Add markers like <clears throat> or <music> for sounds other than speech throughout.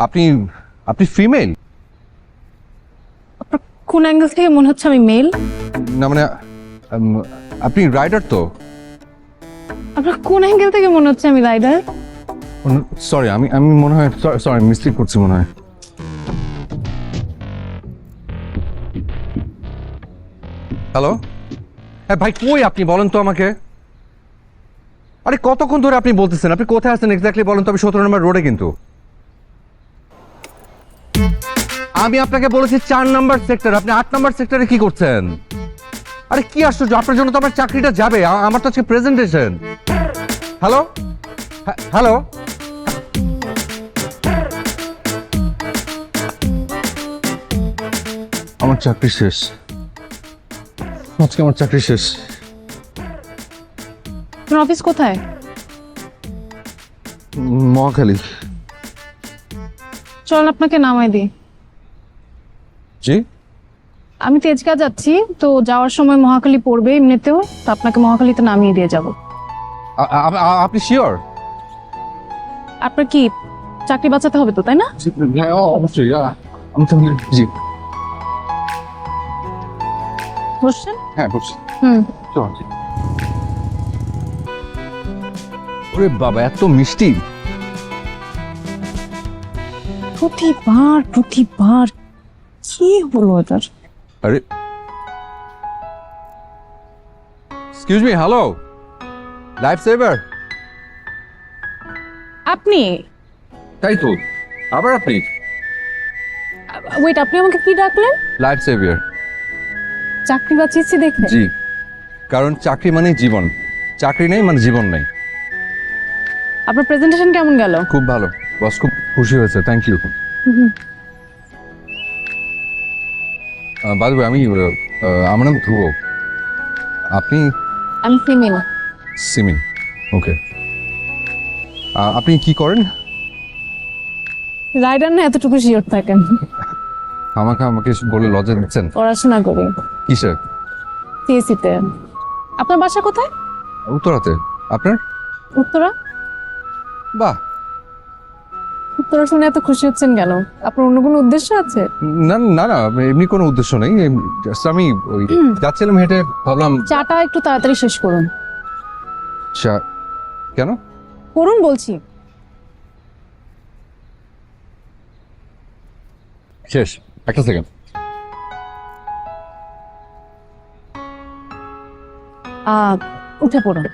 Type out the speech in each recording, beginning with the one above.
আপনি আপনি ফিমেল কোন অ্যাঙ্গেল থেকে মনে হচ্ছে আমি মেল না মানে উম, আপনি রাইডার তো? আপনার কোন অ্যাঙ্গেল থেকে মনে হচ্ছে আমি রাইডার সরি আমি আমি মনে হয় সরি মিস্টেক করছি মনে হয়। হ্যালো হ্যাঁ ভাই কই আপনি? বলেন তো আমাকে। আরে কতক্ষণ ধরে আপনি বলতেছেন? আপনি কোথায় আছেন এক্স্যাক্টলি বলেন তো আমি সতেরো নম্বর রোডে কিন্তু। আমি আপনাকে বলেছি চার নাম্বার সেক্টর। আপনি আট নাম্বার সেক্টরে কি করছেন? আরে কি আশ্চর্য আপনার জন্য তো আমার চাকরিটা যাবে আমার তো আজকে প্রেজেন্টেশন হ্যালো হ্যালো আমার চাকরি শেষ। আজকে আমার চাকরি শেষ। আপনার অফিস কোথায়? মহাখালী। চল আপনাকে নামাই দিই। জি? আমি তেজগা যাচ্ছি তো যাওয়ার সময় মহাখালী পড়বে এমনিতেও তো আপনাকে মহাখালীতে নামিয়ে দিয়ে যাব। আ- আ- আ- আপনি শিওর আপনার কি চাকরি বাঁচাতে হবে তো তাই না? হ্যাঁ অবশ্যই আমি তো জি। বসছেন? হ্যাঁ বুঝছি হুম। ওরে বাবা এত মিষ্টি। প্রতিবার প্রতিবার কি হলো এটার? আরে। Excuse me hello life saver আপনি? তাই তো আবার আপনি? ওয়েট আপনি আমাকে কি ডাকলেন? লাইফ সেভিয়ার চাকরি বাঁচিয়েছি দেখে জি কারণ চাকরি মানেই জীবন। চাকরি নেই মানে জীবন নেই। আপনার প্রেজেন্টেশন কেমন গেল? খুব ভালো। বস খুব খুশি হয়েছে। থ্যাংক ইউ বাদ আমি আমার নাম ধ্রুব। আপনি? আমি ফিমেল সিমিন ওকে আপনি কি করেন? রাইডার না এতটুকু শিওর থাকেন। আমাকে আমাকে বলে লজ্জা দিচ্ছেন। পড়াশোনা করি। কিসের? সিএসিতে আপনার বাসা কোথায়? উত্তরাতে। আপনার? উত্তরা। বাহ উত্তরা শুনে এত খুশি হচ্ছেন কেন? আপনার অন্য কোনো উদ্দেশ্য আছে? না না না এমনি কোনো উদ্দেশ্য নেই। জাস্ট আমি ওই <clears throat> যাচ্ছিলাম হেঁটে ভাবলাম চাটা একটু তাড়াতাড়ি শেষ করুন। চা- কেন? করুন বলছি। শেষ একটা সেকেন্ড উঠে পড়ুন।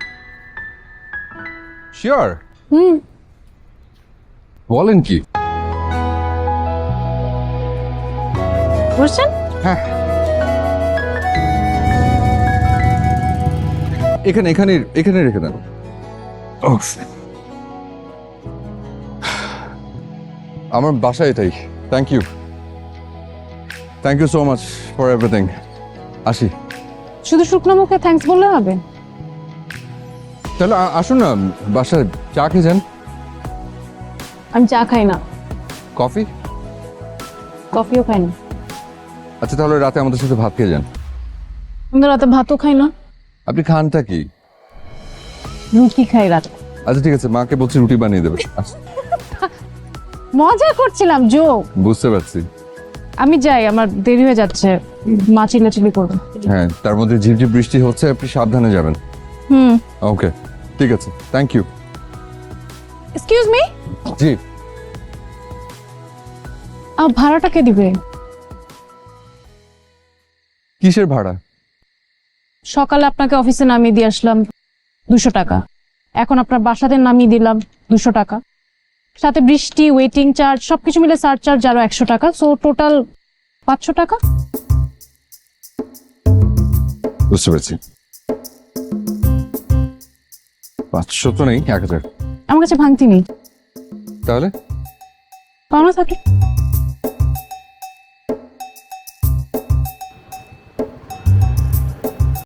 শিওর হুম। বলেন কি? বসছেন হ্যাঁ। এখানে এখানে এখানে রেখে দেন। আমার বাসায় এটাই। Thank you thank you so much for everything আসি। শুধু শুকনো মুখে থ্যাঙ্কস বললে হবে? তাহলে আসুন না বাসায় চা খেয়ে যান। আমি চা খাই না। কফি? কফিও খাই না। আচ্ছা তাহলে রাতে আমাদের সাথে ভাত খেয়ে যান। আমি রাতে ভাতও খাই না। আপনি খানটা কি? রুটি খাই রাতে। আচ্ছা ঠিক আছে মাকে বলছি রুটি বানিয়ে দেবে। আচ্ছা, মজা করছিলাম জো বুঝতে পারছি। আমি যাই আমার দেরি হয়ে যাচ্ছে। মা চিল্লাচিল্লি করবে। হ্যাঁ তার মধ্যে ঝিপঝিপ বৃষ্টি হচ্ছে আপনি সাবধানে যাবেন। হুম। ওকে ঠিক আছে থ্যাংক ইউ এক্সকিউজ মি জি। ভাড়াটা কে দিবে? কিসের ভাড়া? সকালে আপনাকে অফিসে নামিয়ে দিয়ে আসলাম দুশো টাকা। এখন আপনার বাসাতে নামিয়ে দিলাম দুশো টাকা। সাথে বৃষ্টি ওয়েটিং চার্জ সবকিছু মিলে সার চার্জ আরও একশো টাকা। সো টোটাল পাঁচশো টাকা। বুঝতে পেরেছি। পাঁচশো তো নেই এক হাজার। আমার কাছে ভাঙতি নেই। তাহলে? পাওনা থাকে।